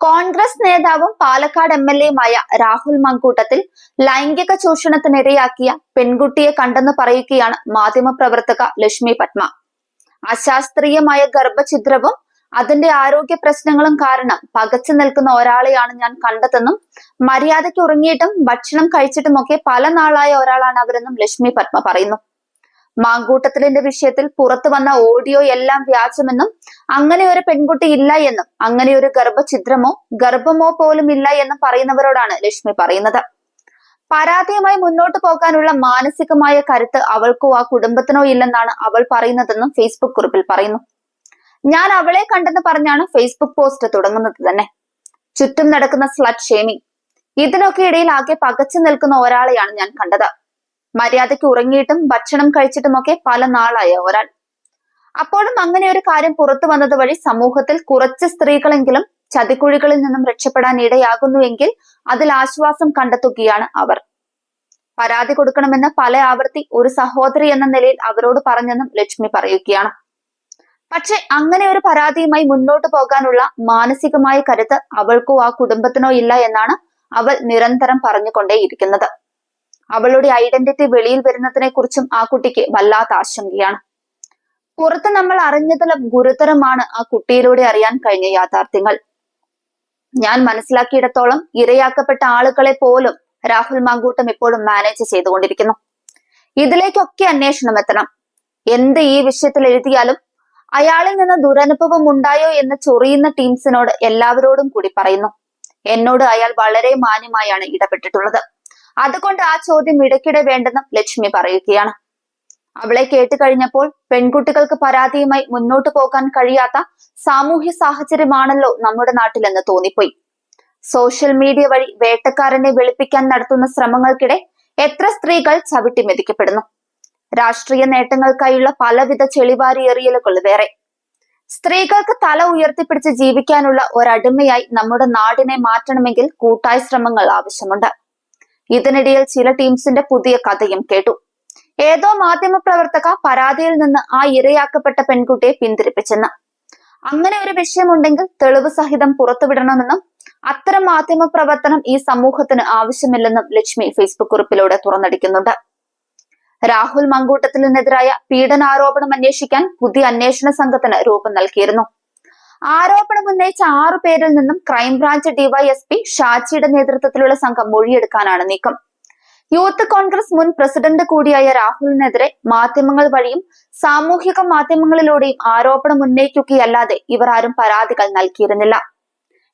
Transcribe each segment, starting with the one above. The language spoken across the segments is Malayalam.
കോൺഗ്രസ് നേതാവും പാലക്കാട് എം എൽ എയുമായ രാഹുൽ മങ്കൂട്ടത്തിൽ ലൈംഗിക ചൂഷണത്തിനിരയാക്കിയ പെൺകുട്ടിയെ കണ്ടെന്ന് പറയുകയാണ് മാധ്യമപ്രവർത്തക ലക്ഷ്മി പത്മ. അശാസ്ത്രീയമായ ഗർഭഛിദ്രവും അതിന്റെ ആരോഗ്യ പ്രശ്നങ്ങളും കാരണം പകച്ചു നിൽക്കുന്ന ഒരാളെയാണ് ഞാൻ കണ്ടതെന്നും മര്യാദയ്ക്ക് ഉറങ്ങിയിട്ടും ഭക്ഷണം കഴിച്ചിട്ടുമൊക്കെ പല നാളായ ഒരാളാണ് അവരെന്നും ലക്ഷ്മി പത്മ പറയുന്നു. മാങ്കൂട്ടത്തിലിന്റെ വിഷയത്തിൽ പുറത്തു വന്ന ഓഡിയോ എല്ലാം വ്യാജമെന്നും അങ്ങനെ ഒരു പെൺകുട്ടി ഇല്ല എന്നും അങ്ങനെ ഒരു ഗർഭഛിദ്രമോ ഗർഭമോ പോലും ഇല്ല എന്നും പറയുന്നവരോടാണ് ലക്ഷ്മി പറയുന്നത്. പരാതിയുമായി മുന്നോട്ട് പോകാനുള്ള മാനസികമായ കരുത്ത് അവൾക്കോ ആ കുടുംബത്തിനോ ഇല്ലെന്നാണ് അവൾ പറയുന്നതെന്നും ഫേസ്ബുക്ക് കുറിപ്പിൽ പറയുന്നു. ഞാൻ അവളെ കണ്ടെന്ന് പറഞ്ഞാണ് ഫേസ്ബുക്ക് പോസ്റ്റ് തുടങ്ങുന്നത് തന്നെ. ചുറ്റും നടക്കുന്ന സ്ലഡ് ഷേമിംഗ് ഇതിനൊക്കെ ഇടയിൽ ആകെ പകച്ചു നിൽക്കുന്ന ഒരാളെയാണ് ഞാൻ കണ്ടത്. മര്യാദയ്ക്ക് ഉറങ്ങിയിട്ടും ഭക്ഷണം കഴിച്ചിട്ടുമൊക്കെ പല നാളായ ഒരാൾ. അപ്പോഴും അങ്ങനെ ഒരു കാര്യം പുറത്തു വന്നത് വഴി സമൂഹത്തിൽ കുറച്ച് സ്ത്രീകളെങ്കിലും ചതിക്കുഴികളിൽ നിന്നും രക്ഷപ്പെടാൻ ഇടയാകുന്നുവെങ്കിൽ അതിൽ ആശ്വാസം കണ്ടെത്തുകയാണ് അവർ. പരാതി കൊടുക്കണമെന്ന് പല ആവർത്തി ഒരു സഹോദരി എന്ന നിലയിൽ അവരോട് പറഞ്ഞെന്നും ലക്ഷ്മി പറയുകയാണ്. പക്ഷെ അങ്ങനെ ഒരു പരാതിയുമായി മുന്നോട്ട് പോകാനുള്ള മാനസികമായ കരുത്ത് അവൾക്കോ ആ കുടുംബത്തിനോ ഇല്ല എന്നാണ് അവൾ നിരന്തരം പറഞ്ഞുകൊണ്ടേയിരിക്കുന്നത്. അവളുടെ ഐഡന്റിറ്റി വെളിയിൽ വരുന്നതിനെ കുറിച്ചും ആ കുട്ടിക്ക് വല്ലാത്ത ആശങ്കയാണ്. പുറത്ത് നമ്മൾ അറിഞ്ഞതിലും ഗുരുതരമാണ് ആ കുട്ടിയിലൂടെ അറിയാൻ കഴിഞ്ഞ യാഥാർത്ഥ്യങ്ങൾ. ഞാൻ മനസ്സിലാക്കിയിടത്തോളം ഇരയാക്കപ്പെട്ട ആളുകളെ പോലും രാഹുൽ മാങ്കൂട്ടം ഇപ്പോഴും മാനേജ് ചെയ്തുകൊണ്ടിരിക്കുന്നു. ഇതിലേക്കൊക്കെ അന്വേഷണം എത്തണം. എന്ത് ഈ വിഷയത്തിൽ എഴുതിയാലും അയാളിൽ നിന്ന് ദുരനുഭവം ഉണ്ടായോ എന്ന് ചൊറിയുന്ന ടീംസിനോട് എല്ലാവരോടും കൂടി പറയുന്നു. എന്നോട് അയാൾ വളരെ മാന്യമായാണ് ഇടപെട്ടിട്ടുള്ളത്. അതുകൊണ്ട് ആ ചോദ്യം ഇടയ്ക്കിടെ വേണ്ടെന്നും ലക്ഷ്മി പറയുകയാണ്. അവളെ കേട്ട് കഴിഞ്ഞപ്പോൾ പെൺകുട്ടികൾക്ക് പരാതിയുമായി മുന്നോട്ട് പോകാൻ കഴിയാത്ത സാമൂഹ്യ സാഹചര്യമാണല്ലോ നമ്മുടെ നാട്ടിലെന്ന് തോന്നിപ്പോയി. സോഷ്യൽ മീഡിയ വഴി വേട്ടക്കാരനെ വെളുപ്പിക്കാൻ നടത്തുന്ന ശ്രമങ്ങൾക്കിടെ എത്ര സ്ത്രീകൾ ചവിട്ടി മെതിക്കപ്പെടുന്നു. രാഷ്ട്രീയ നേട്ടങ്ങൾക്കായുള്ള പലവിധ ചെളിവാരി എറിയലുകൾ വേറെ. സ്ത്രീകൾക്ക് തല ഉയർത്തിപ്പിടിച്ച് ജീവിക്കാനുള്ള ഒരടിമയായി നമ്മുടെ നാടിനെ മാറ്റണമെങ്കിൽ കൂട്ടായ ശ്രമങ്ങൾ ആവശ്യമുണ്ട്. ഇതിനിടയിൽ ചില ടീംസിന്റെ പുതിയ കഥയും കേട്ടു. ഏതോ മാധ്യമ പ്രവർത്തക പരാതിയിൽ നിന്ന് ആ ഇരയാക്കപ്പെട്ട പെൺകുട്ടിയെ പിന്തിരിപ്പിച്ചെന്ന്. അങ്ങനെ ഒരു വിഷയമുണ്ടെങ്കിൽ തെളിവ് സഹിതം പുറത്തുവിടണമെന്നും അത്തരം മാധ്യമ പ്രവർത്തനം ഈ സമൂഹത്തിന് ആവശ്യമില്ലെന്നും ലക്ഷ്മി ഫേസ്ബുക്ക് കുറിപ്പിലൂടെ തുറന്നടിക്കുന്നുണ്ട്. രാഹുൽ മങ്കൂട്ടത്തിനെതിരായ പീഡനാരോപണം അന്വേഷിക്കാൻ പുതിയ അന്വേഷണ സംഘത്തിന് രൂപം നൽകിയിരുന്നു. ആരോപണം ഉന്നയിച്ച ആറു പേരിൽ നിന്നും ക്രൈംബ്രാഞ്ച് ഡിവൈഎസ്പി ഷാജിയുടെ നേതൃത്വത്തിലുള്ള സംഘം മൊഴിയെടുക്കാനാണ് നീക്കം. യൂത്ത് കോൺഗ്രസ് മുൻ പ്രസിഡന്റ് കൂടിയായ രാഹുലിനെതിരെ മാധ്യമങ്ങൾ വഴിയും സാമൂഹിക മാധ്യമങ്ങളിലൂടെയും ആരോപണം ഉന്നയിക്കുകയല്ലാതെ ഇവർ ആരും പരാതികൾ നൽകിയിരുന്നില്ല.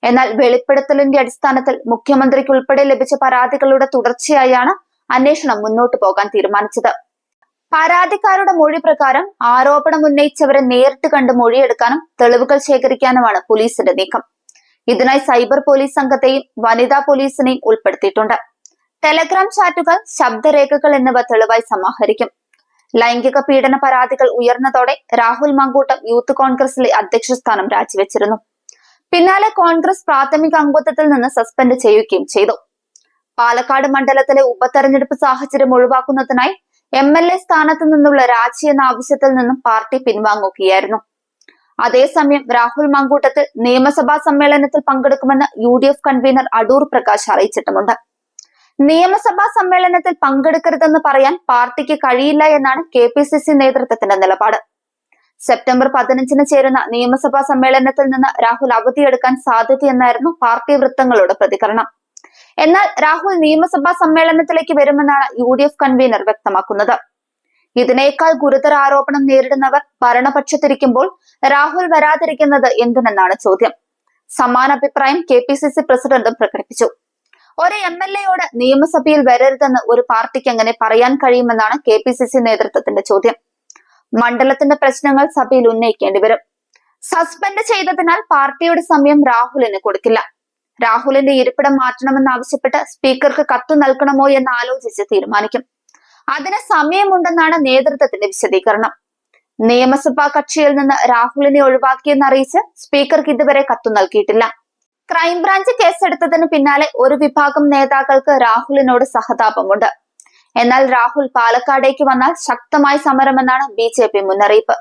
എന്നാൽ വെളിപ്പെടുത്തലിന്റെ അടിസ്ഥാനത്തിൽ മുഖ്യമന്ത്രിക്ക് ഉൾപ്പെടെ ലഭിച്ച പരാതികളുടെ തുടർച്ചയായാണ് അന്വേഷണം മുന്നോട്ടു പോകാൻ തീരുമാനിച്ചത്. പരാതിക്കാരുടെ മൊഴി പ്രകാരം ആരോപണം ഉന്നയിച്ചവരെ നേരിട്ട് കണ്ട് മൊഴിയെടുക്കാനും തെളിവുകൾ ശേഖരിക്കാനുമാണ് പോലീസിന്റെ നീക്കം. ഇതിനായി സൈബർ പോലീസ് സംഘത്തെയും വനിതാ പോലീസിനെയും ഉൾപ്പെടുത്തിയിട്ടുണ്ട്. ടെലഗ്രാം ചാറ്റുകൾ ശബ്ദരേഖകൾ എന്നിവ തെളിവായി സമാഹരിക്കും. ലൈംഗിക പീഡന പരാതികൾ ഉയർന്നതോടെ രാഹുൽ മങ്കൂട്ടം യൂത്ത് കോൺഗ്രസിലെ അധ്യക്ഷ സ്ഥാനം രാജിവെച്ചിരുന്നു. പിന്നാലെ കോൺഗ്രസ് പ്രാഥമിക അംഗത്വത്തിൽ നിന്ന് സസ്പെൻഡ് ചെയ്യുകയും ചെയ്തു. പാലക്കാട് മണ്ഡലത്തിലെ ഉപതെരഞ്ഞെടുപ്പ് സാഹചര്യം ഒഴിവാക്കുന്നതിനായി എം എൽ എ സ്ഥാനത്ത് നിന്നുള്ള രാജി എന്ന ആവശ്യത്തിൽ നിന്നും പാർട്ടി പിൻവാങ്ങുകയായിരുന്നു. അതേസമയം രാഹുൽ മങ്കൂട്ടത്തിൽ നിയമസഭാ സമ്മേളനത്തിൽ പങ്കെടുക്കുമെന്ന് U D F convenor Adoor Prakash അറിയിച്ചിട്ടുമുണ്ട്. നിയമസഭാ സമ്മേളനത്തിൽ പങ്കെടുക്കരുതെന്ന് പറയാൻ പാർട്ടിക്ക് കഴിയില്ല എന്നാണ് കെ പി സി സി നേതൃത്വത്തിന്റെ നിലപാട്. സെപ്റ്റംബർ പതിനഞ്ചിന് ചേരുന്ന നിയമസഭാ സമ്മേളനത്തിൽ നിന്ന് രാഹുൽ അവധിയെടുക്കാൻ സാധ്യതയെന്നായിരുന്നു പാർട്ടി വൃത്തങ്ങളുടെ പ്രതികരണം. എന്നാൽ രാഹുൽ നിയമസഭാ സമ്മേളനത്തിലേക്ക് വരുമെന്നാണ് യു ഡി എഫ് കൺവീനർ വ്യക്തമാക്കുന്നത്. ഇതിനേക്കാൾ ഗുരുതര ആരോപണം നേരിടുന്നവർ ഭരണപക്ഷത്തിരിക്കുമ്പോൾ രാഹുൽ വരാതിരിക്കുന്നത് എന്തിനെന്നാണ് ചോദ്യം. സമാന അഭിപ്രായം കെ പി സി സി പ്രസിഡന്റും പ്രകടിപ്പിച്ചു. ഒരു എം എൽ എയോട് നിയമസഭയിൽ വരരുതെന്ന് ഒരു പാർട്ടിക്ക് എങ്ങനെ പറയാൻ കഴിയുമെന്നാണ് കെ പി സി സി നേതൃത്വത്തിന്റെ ചോദ്യം. മണ്ഡലത്തിന്റെ പ്രശ്നങ്ങൾ സഭയിൽ ഉന്നയിക്കേണ്ടി വരും. സസ്പെൻഡ് ചെയ്തതിനാൽ പാർട്ടിയുടെ സമയം രാഹുലിന് കൊടുക്കില്ല. രാഹുലിന്റെ ഇരിപ്പിടം മാറ്റണമെന്നാവശ്യപ്പെട്ട് സ്പീക്കർക്ക് കത്ത് നൽകണമോ എന്ന് ആലോചിച്ച് തീരുമാനിക്കും. അതിന് സമയമുണ്ടെന്നാണ് നേതൃത്വത്തിന്റെ വിശദീകരണം. നിയമസഭാ കക്ഷിയിൽ നിന്ന് രാഹുലിനെ ഒഴിവാക്കിയെന്നറിയിച്ച് സ്പീക്കർക്ക് ഇതുവരെ കത്തു നൽകിയിട്ടില്ല. ക്രൈംബ്രാഞ്ച് കേസെടുത്തതിന് പിന്നാലെ ഒരു വിഭാഗം നേതാക്കൾക്ക് രാഹുലിനോട് സഹതാപമുണ്ട്. എന്നാൽ രാഹുൽ പാലക്കാടേക്ക് വന്നാൽ ശക്തമായ സമരമെന്നാണ് ബി മുന്നറിയിപ്പ്.